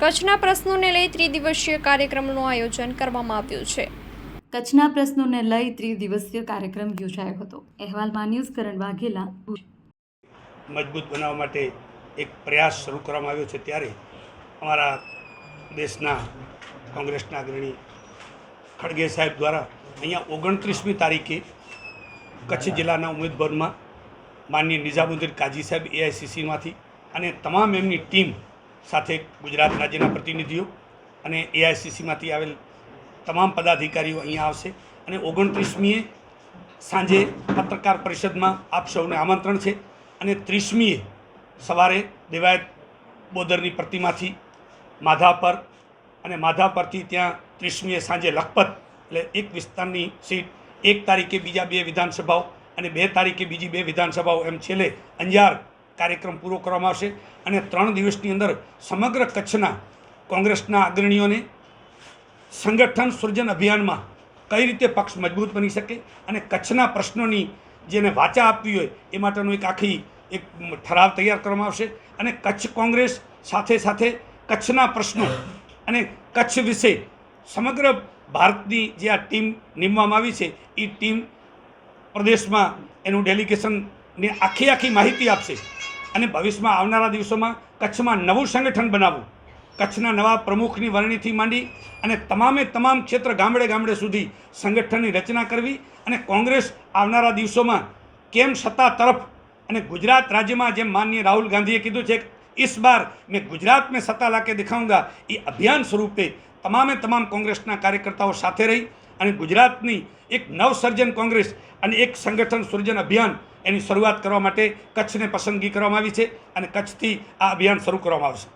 કચ્છના પ્રશ્નોને લઈ ત્રિદિવસીય કાર્યક્રમનું આયોજન કરવામાં આવ્યું છે. કચ્છના પ્રશ્નોને લઈ ત્રિદિવસીય કાર્યક્રમ યોજાયો હતો. અહેવાલમાં ન્યૂઝ કરણ વાઘેલા મજબૂત બનાવવા માટે એક પ્રયાસ શરૂ કરવામાં આવ્યો છે ત્યારે અમારા દેશના કોંગ્રેસના અગ્રણી ખડગે સાહેબ દ્વારા અહીંયા ઓગણત્રીસમી તારીખે કચ્છ જિલ્લાના ઉમેદવારમાં માનનીય નિઝામુદ્દીન કાજી સાહેબ એઆઈસીસીમાંથી અને તમામ એમની ટીમ સાથે ગુજરાત રાજ્યના પ્રતિનિધિઓ અને એઆઈસીસીમાંથી આવેલ તમામ પદાધિકારીઓ અહીંયા આવશે. અને ઓગણત્રીસમીએ સાંજે પત્રકાર પરિષદમાં આપ સૌને આમંત્રણ છે. અને ત્રીસમીએ સવારે દેવાયત બોદરની પ્રતિમાથી માધા પર અને માધા પરથી ત્યાં ત્રીસમીએ સાંજે લખપત, એટલે એક વિસ્તારની સીટ, એક તારીખે બીજા બે વિધાનસભાઓ અને બે તારીખે બીજી બે વિધાનસભાઓ એમ છેલ્લે અંજાર કાર્યક્રમ પૂરો કરવામાં આવશે અને ત્રણ દિવસની અંદર સમગ્ર કચ્છના કોંગ્રેસના અગ્રણીઓને સંગઠન સૃજન અભિયાનમાં કઈ રીતે પક્ષ મજબૂત બની શકે અને કચ્છના પ્રશ્નોની જેને વાચા આપવી હોય એ માટેનું એક આખી એક ઠરાવ તૈયાર કરવામાં આવશે અને કચ્છ કોંગ્રેસ સાથે સાથે કચ્છના પ્રશ્નો અને કચ્છ વિશે સમગ્ર ભારતની જે આ ટીમ નીમવામાં આવી છે એ ટીમ પ્રદેશમાં એનું ડેલિગેશનને આખી આખી માહિતી આપશે. અને ભવિષ્યમાં આવનારા દિવસોમાં કચ્છમાં નવું સંગઠન બનાવવું. કચ્છના નવા પ્રમુખની વરણીથી માંડી અને તમામે તમામ ક્ષેત્ર ગામડે ગામડે સુધી સંગઠનની રચના કરવી અને કોંગ્રેસ આવનારા દિવસોમાં કેમ સત્તા તરફ અને ગુજરાત રાજ્યમાં જેમ માનનીય રાહુલ ગાંધીએ કીધું છે ઇસ બાર મેં ગુજરાત મેં સત્તા લાકે દિખાઉંગા એ અભિયાન સ્વરૂપે તમામે તમામ કોંગ્રેસના કાર્યકર્તાઓ સાથે રહી અને ગુજરાતની એક નવસર્જન કોંગ્રેસ અને એક સંગઠન સર્જન અભિયાન એની શરૂઆત કરવા માટે કચ્છને પસંદગી કરવામાં આવી છે અને કચ્છથી આ અભિયાન શરૂ કરવામાં આવશે.